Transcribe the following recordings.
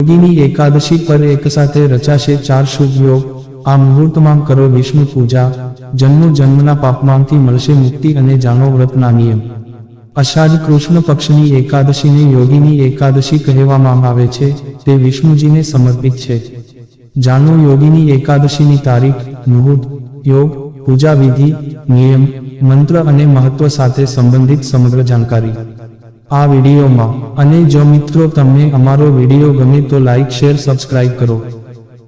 યોગીની એકાદશી પર એકસાથે રચાશે ચાર શુભ યોગ. આ મુહૂર્તમાં કરો વિષ્ણુ પૂજા. જન્મ જન્મના પાપમાંથી મળશે મુક્તિ અને જાણો વ્રતના નિયમ અષાઢ કૃષ્ણ પક્ષની એકાદશીને યોગીની એકાદશી કહેવામાં આવે છે. તે વિષ્ણુજીને સમર્પિત છે. જાણો યોગીની એકાદશીની તારીખ, મુહૂર્ત, યોગ, પૂજા વિધિ, નિયમ, મંત્ર અને મહત્વ સાથે સંબંધિત સમગ્ર જાણકારી. આ વિડીયોમાં અને જો મિત્રો તમને અમારો વીડિયો ગમે તો લાઈક શેર સબસ્ક્રાઇબ કરો.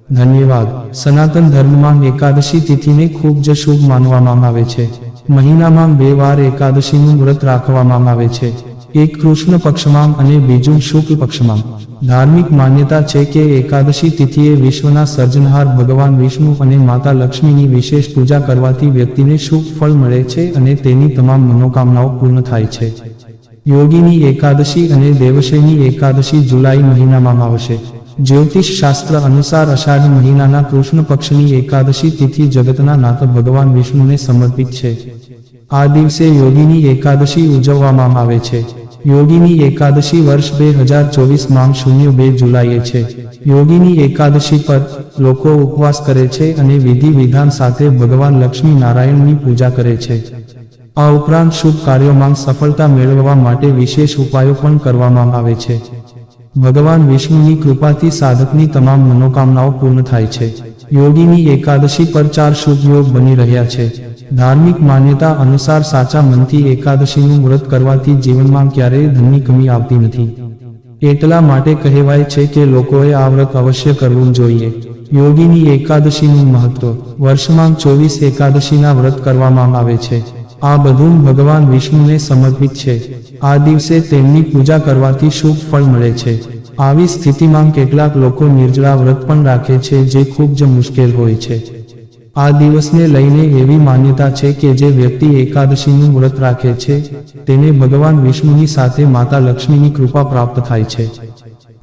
ધન્યવાદ. સનાતન ધર્મમાં એકાદશી તિથિને ખૂબ જ શુભ માનવામાં આવે છે. મહિનામાં બે વાર એકાદશીનું વ્રત રાખવામાં આવે છે. એક કૃષ્ણ પક્ષમાં અને બીજું શુક્લ પક્ષમાં. ધાર્મિક માન્યતા છે કે એકાદશી તિથિએ વિશ્વના સર્જનહાર ભગવાન વિષ્ણુ અને માતા લક્ષ્મીની વિશેષ પૂજા કરવાથી વ્યક્તિને શુભ ફળ મળે છે અને તેની તમામ મનોકામનાઓ પૂર્ણ થાય છે. યોગીની એકાદશી અને દેવશયની એકાદશી જુલાઈ મહિનામાં આવશે. જ્યોતિષ શાસ્ત્ર અનુસાર અષાઢ મહિનાના કૃષ્ણ પક્ષની એકાદશી તિથિ જગતના નાથ ભગવાન વિષ્ણુને સમર્પિત છે. આ દિવસે યોગીની એકાદશી ઉજવવામાં આવે છે. યોગીની એકાદશી વર્ષ બે હજાર ચોવીસમાં શૂન્ય બે જુલાઈએ છે. યોગીની એકાદશી પર લોકો ઉપવાસ કરે છે અને વિધિ વિધાન સાથે ભગવાન લક્ષ્મી નારાયણની પૂજા કરે છે. આ ઉપરાંત શુભ કાર્યોમાં સફળતા મેળવવા માટે વિશેષ ઉપાયો પણ કરવામાં આવે છે. ભગવાન વિષ્ણુની કૃપાથી સાધકની તમામ મનોકામનાઓ પૂર્ણ થાય છે. યોગીની એકાદશી પર ચાર શુભ યોગ બની રહ્યા છે. ધાર્મિક માન્યતા અનુસાર સાચા મનથી એકાદશીનું વ્રત કરવાથી જીવનમાં ક્યારેય ધનની કમી આવતી નથી. એટલા માટે કહેવાય છે કે લોકોએ આ વ્રત અવશ્ય કરવું જોઈએ. યોગીની એકાદશીનું મહત્વ. વર્ષમાં ચોવીસ એકાદશીના વ્રત કરવામાં આવે છે. આ બધું ભગવાન વિષ્ણુને સમર્પિત છે. આ દિવસે તેમની પૂજા કરવાથી શુભ ફળ મળે છે. આવી સ્થિતિમાં કેટલાક લોકો નિર્જળા વ્રત પણ રાખે છે જે ખૂબ જ મુશ્કેલ હોય છે. આ દિવસને લઈને એવી માન્યતા છે કે જે વ્યક્તિ એકાદશીનું વ્રત રાખે છે, તેને ભગવાન વિષ્ણુની સાથે માતા લક્ષ્મીની કૃપા પ્રાપ્ત થાય છે.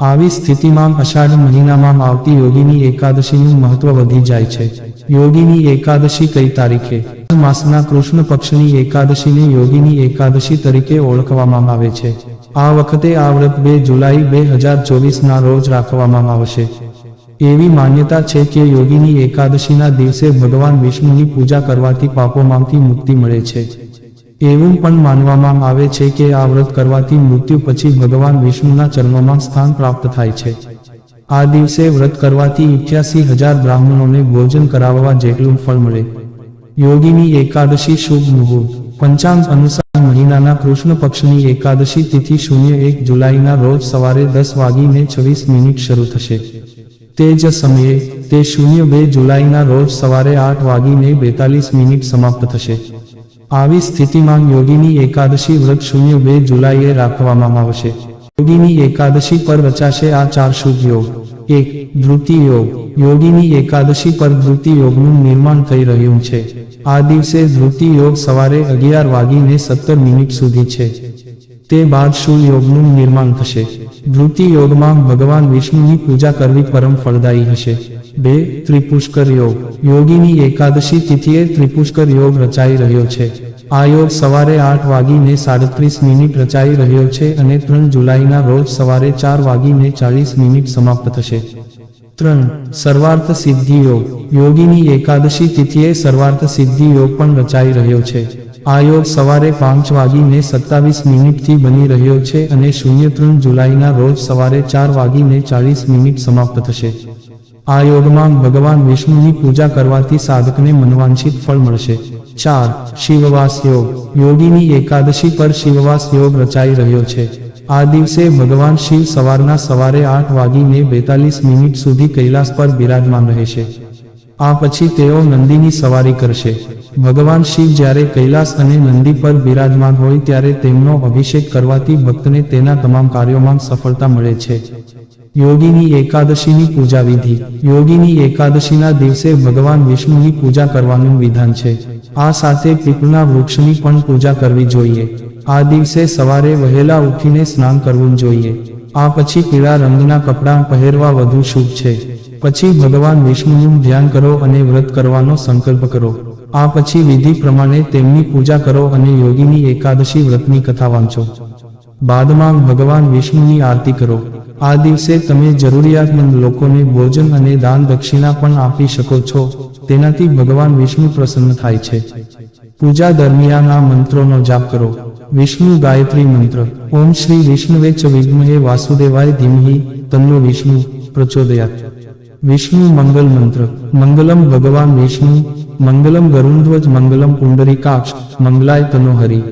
આવી સ્થિતિમાં અષાઢ મહિનામાં આવતી યોગીની એકાદશીનું મહત્વ વધી જાય છે. યોગીની એકાદશી કઈ તારીખે? માસના કૃષ્ણ પક્ષની એકાદશીને યોગીની એકાદશી તરીકે ઓળખવામાં આવે છે. આ વખતે આ વ્રત બે જુલાઈ બે હજાર ચોવીસના રોજ રાખવામાં આવશે. એવી માન્યતા છે કે યોગીની એકાદશીના દિવસે ભગવાન વિષ્ણુની પૂજા કરવાથી પાપોમાંથી મુક્તિ મળે છે. એવું પણ માનવામાં આવે છે કે આ વ્રત કરવાથી મૃત્યુ પછી ભગવાન વિષ્ણુના ચરણોમાં સ્થાન પ્રાપ્ત થાય છે. આ દિવસે વ્રત કરવાથી ઇઠ્યાસી હજાર બ્રાહ્મણોને ભોજન કરાવવા જેટલું ફળ મળે. યોગીની એકાદશી શુભ મુહૂર્ત. પંચાંગ અનુસાર મહિનાના કૃષ્ણ પક્ષની એકાદશી તિથિ શૂન્ય એક જુલાઈના રોજ સવારે દસ વાગીને છવ્વીસ મિનિટ શરૂ થશે. તે જ સમયે તે શૂન્ય બે જુલાઈના રોજ સવારે આઠ વાગીને બેતાલીસ મિનિટ સમાપ્ત થશે. આવી સ્થિતિમાં યોગીની એકાદશી વ્રત શૂન્ય બે જુલાઈએ રાખવામાં આવશે. યોગીની એકાદશી પર રચાશે આ ચાર શુભ યોગ. એક ધૃતિ યોગ. યોગીની એકાદશી પર ધૃતિ યોગનું નિર્માણ થઈ રહ્યું છે. આ દિવસે ધૃતિ યોગ સવારે અગિયાર વાગીને સત્તર મિનિટ સુધી છે. તે બાદ શૂળ યોગનું નિર્માણ થશે. ધૃતિ યોગમાં ભગવાન વિષ્ણુની પૂજા કરવી પરમ ફળદાયી હશે. બે, ત્રિપુષ્કર યોગ. યોગીની એકાદશી તિથિએ ત્રિપુષ્કર યોગ રચાઈ રહ્યો છે. આ યોગ સવારે આઠ વાગીને સાડત્રીસ મિનિટ રચાઈ રહ્યો છે અને ત્રણ જુલાઈના રોજ સવારે ચાર વાગીને ચાલીસ મિનિટ સમાપ્ત થશે. ત્રણ, સર્વાર્થ સિદ્ધિ યોગ યોગીની એકાદશી તિથિએ સર્વાર્થ સિદ્ધિ યોગ પણ રચાઈ રહ્યો છે. આ યોગ સવારે પાંચ વાગીને સત્તાવીસ મિનિટથી બની રહ્યો છે અને શૂન્ય ત્રણ જુલાઈના રોજ સવારે ચાર વાગીને ચાલીસ મિનિટ સમાપ્ત થશે. આ યોગમાં ભગવાન વિષ્ણુની પૂજા કરવાથી સાધકને મનવાંછિત ફળ મળશે. ચાર શિવવાસ યોગ યોગીની એકાદશી પર શિવવાસ યોગ રચાઈ રહ્યો છે. આ દિવસે ભગવાન શિવ સવારના સવારે આઠ વાગીને બેતાલીસ મિનિટ સુધી કૈલાસ પર બિરાજમાન રહેશે. આ પછી તેઓ નંદીની સવારી કરશે. ભગવાન શિવ જ્યારે કૈલાસ અને નંદી પર બિરાજમાન હોય ત્યારે તેમનો અભિષેક કરવાથી ભક્તને તેના તમામ કાર્યોમાં સફળતા મળે છે. યોગીની એકાદશીની પૂજા વિધિ યોગીની એકાદશીના દિવસે ભગવાન વિષ્ણુની પૂજા કરવાનું વિધાન છે. આ સાથે પીપળના વૃક્ષની પણ પૂજા કરવી જોઈએ. આ દિવસે સવારે વહેલા ઉઠીને સ્નાન કરવું જોઈએ. આ પછી પીળા રંગના કપડાં પહેરવા વધુ શુભ છે. પછી ભગવાન વિષ્ણુનું ધ્યાન કરો અને વ્રત કરવાનો સંકલ્પ કરો. આ પછી વિધિ પ્રમાણે તેમની પૂજા કરો અને યોગીની એકાદશી વ્રતની કથા વાંચો. બાદમાં ભગવાન વિષ્ણુની આરતી કરો. આ દિવસે તમે જરૂરિયાતમંદ લોકોને ભોજન અને દાન દક્ષિણા પણ આપી શકો છો. તેનાથી ભગવાન વિષ્ણુ પ્રસન્ન થાય છે. પૂજા દરમિયાન આ મંત્રોનો જાપ કરો. વિષ્ણુ ગાયત્રી મંત્ર. ઓમ શ્રી વિષ્ણુવે ચ વિદ્મહે વાસુદેવાય ધીમહિ તન્નો વિષ્ણુ પ્રચોદયાત. વિષ્ણુ મંગલ મંત્ર. મંગલમ ભગવાન વિષ્ણુ, મંગલમ ગરુણધ્વજ મંગલમ પુંડરીકાક્ષ, મંગલાય તનો હરિ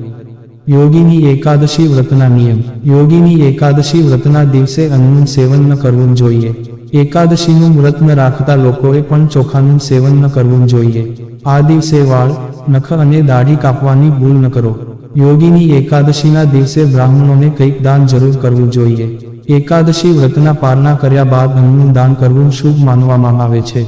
યોગીની એકાદશી વ્રતના નિયમ. યોગીની એકાદશી વ્રતના દિવસે અન્નનું સેવન ન કરવું જોઈએ. એકાદશીનું વ્રત ન રાખતા લોકોએ પણ ચોખાનું સેવન ન કરવું જોઈએ. આ દિવસે વાળ, નખ અને દાઢી કાપવાની ભૂલ ન કરો. યોગીની એકાદશીના દિવસે બ્રાહ્મણોને કંઈક દાન જરૂર કરવું જોઈએ. એકાદશી વ્રતના પારણા કર્યા બાદ અન્નનું દાન કરવું શુભ માનવામાં આવે છે.